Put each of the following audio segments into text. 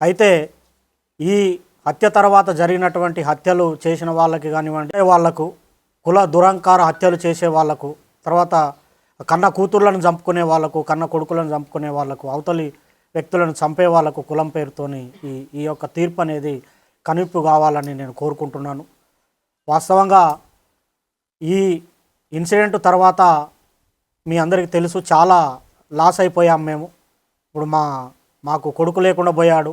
అయితే ఈ హత్య తర్వాత జరిగినటువంటి హత్యలు చేసిన వాళ్ళకి కానివ్వండి వాళ్ళకు కుల దురంకార హత్యలు చేసే వాళ్ళకు తర్వాత కన్న కూతుర్లను చంపుకునే వాళ్ళకు కన్న కొడుకులను చంపుకునే వాళ్ళకు అవతలి వ్యక్తులను చంపే వాళ్ళకు కులం పేరుతోని ఈ ఈ యొక్క తీర్పు అనేది కనువిప్పు కావాలని నేను కోరుకుంటున్నాను. వాస్తవంగా ఈ ఇన్సిడెంట్ తర్వాత మీ అందరికీ తెలుసు చాలా లాస్ అయిపోయాం మేము. ఇప్పుడు మా మాకు కొడుకు లేకుండా పోయాడు.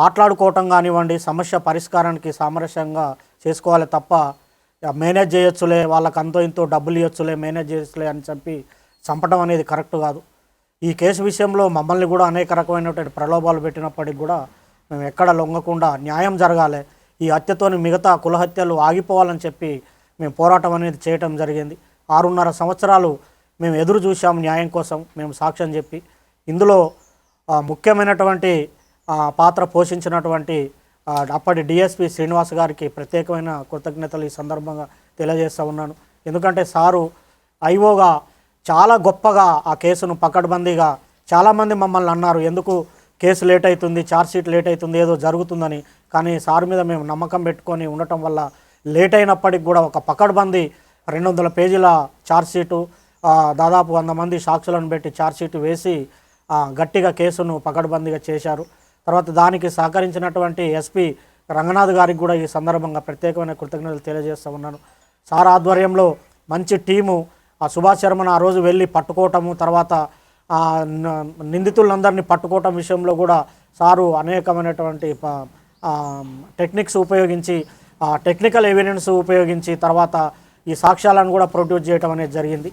మాట్లాడుకోవటం కానివ్వండి సమస్య పరిష్కారానికి సామరస్యంగా చేసుకోవాలి తప్ప మేనేజ్ చేయొచ్చులే వాళ్ళకి అంతో ఇంతో డబ్బులు ఇవ్వచ్చులే మేనేజ్ చేయొచ్చులే అని చెప్పి చంపడం అనేది కరెక్ట్ కాదు. ఈ కేసు విషయంలో మమ్మల్ని కూడా అనేక రకమైనటువంటి ప్రలోభాలు పెట్టినప్పటికి కూడా మేము ఎక్కడ లొంగకుండా న్యాయం జరగాలి. ఈ హత్యతోని మిగతా కుల హత్యలు ఆగిపోవాలని చెప్పి మేము పోరాటం అనేది చేయటం జరిగింది. ఆరున్నర సంవత్సరాలు మేము ఎదురు చూసాం న్యాయం కోసం మేము సాక్ష్యం చెప్పి. ఇందులో ముఖ్యమైనటువంటి పాత్ర పోషించినటువంటి అప్పటి డిఎస్పి శ్రీనివాస్ గారికి ప్రత్యేకమైన కృతజ్ఞతలు ఈ సందర్భంగా తెలియజేస్తూ ఉన్నాను. ఎందుకంటే సారు ఐఓగా చాలా గొప్పగా ఆ కేసును పకడ్బందీగా చాలామంది మమ్మల్ని అన్నారు ఎందుకు కేసు లేట్ అవుతుంది ఛార్జ్ షీట్ లేట్ అవుతుంది ఏదో జరుగుతుందని. కానీ సార్ మీద మేము నమ్మకం పెట్టుకొని ఉండటం వల్ల లేట్ అయినప్పటికి కూడా ఒక పకడ్బందీ రెండు వందల పేజీల ఛార్జ్ షీటు దాదాపు వంద మంది సాక్షులను పెట్టి ఛార్జ్ షీట్ వేసి గట్టిగా కేసును పకడ్బందీగా చేశారు. తర్వాత దానికి సహకరించినటువంటి ఎస్పీ రంగనాథ్ గారికి కూడా ఈ సందర్భంగా ప్రత్యేకమైన కృతజ్ఞతలు తెలియజేస్తూ ఉన్నాను. సార్ ఆధ్వర్యంలో మంచి టీము ఆ సుభాష్ శర్మను ఆ రోజు వెళ్ళి పట్టుకోవటము తర్వాత నిందితులందరినీ పట్టుకోవటం విషయంలో కూడా సారు అనేకమైనటువంటి ప- టెక్నిక్స్ ఉపయోగించి ఆ టెక్నికల్ ఎవిడెన్స్ ఉపయోగించి తర్వాత ఈ సాక్ష్యాలను కూడా ప్రొడ్యూస్ చేయడం అనేది జరిగింది.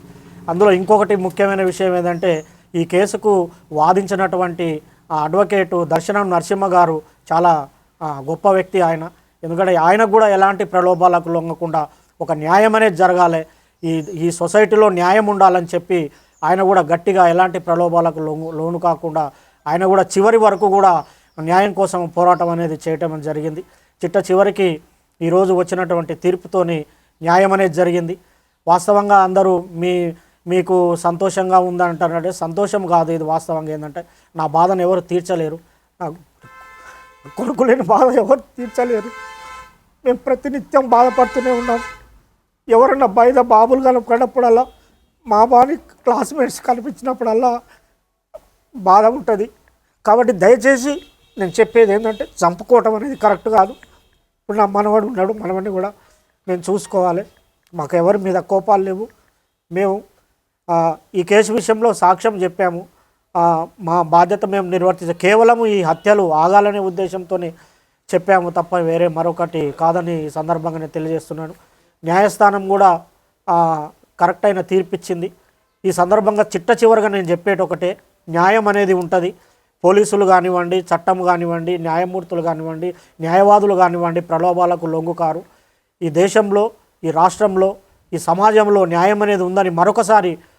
అందులో ఇంకొకటి ముఖ్యమైన విషయం ఏంటంటే ఈ కేసుకు వాదించినటువంటి అడ్వకేటు దర్శనం నరసింహ గారు చాలా గొప్ప వ్యక్తి ఆయన. ఎందుకంటే ఆయనకు కూడా ఎలాంటి ప్రలోభాలకు లొంగకుండా ఒక న్యాయం అనేది జరగాలి. ఈ ఈ సొసైటీలో న్యాయం ఉండాలని చెప్పి ఆయన కూడా గట్టిగా ఎలాంటి ప్రలోభాలకు లొంగు లోను కాకుండా ఆయన కూడా చివరి వరకు కూడా న్యాయం కోసం పోరాటం అనేది చేయటం జరిగింది. చిట్ట చివరికి ఈరోజు వచ్చినటువంటి తీర్పుతోని న్యాయం అనేది జరిగింది. వాస్తవంగా అందరూ మీ మీకు సంతోషంగా ఉందంటారంటే సంతోషం కాదు ఇది వాస్తవంగా ఏంటంటే నా బాధను ఎవరు తీర్చలేరు. నాకు కొడుకు లేని బాధ ఎవరు తీర్చలేరు. మేము ప్రతినిత్యం బాధపడుతూనే ఉన్నాం. ఎవరన్నా బయట బాబులు కనపడినప్పుడల్లా మా బాని క్లాస్మేట్స్ కనిపించినప్పుడల్లా బాధ ఉంటుంది. కాబట్టి దయచేసి నేను చెప్పేది ఏంటంటే చంపుకోవటం అనేది కరెక్ట్ కాదు. ఇప్పుడు నా మనవడు ఉన్నాడు మనవడిని కూడా మేము చూసుకోవాలి. మాకు ఎవరి మీద కోపాలు లేవు. మేము ఈ కేసు విషయంలో సాక్ష్యం చెప్పాము. మా బాధ్యత మేము నిర్వర్తించాం కేవలం ఈ హత్యలు ఆగాలనే ఉద్దేశంతోనే చెప్పాము తప్ప వేరే మరొకటి కాదని ఈ సందర్భంగా నేను తెలియజేస్తున్నాను. న్యాయస్థానం కూడా కరెక్ట్ అయిన తీర్పిచ్చింది. ఈ సందర్భంగా చిట్ట చివరిగా నేను చెప్పేటి ఒకటే న్యాయం అనేది ఉంటుంది. పోలీసులు కానివ్వండి చట్టం కానివ్వండి న్యాయమూర్తులు కానివ్వండి న్యాయవాదులు కానివ్వండి ప్రలోభాలకు లొంగుకారు. ఈ దేశంలో ఈ రాష్ట్రంలో ఈ సమాజంలో న్యాయం అనేది ఉందని మరొకసారి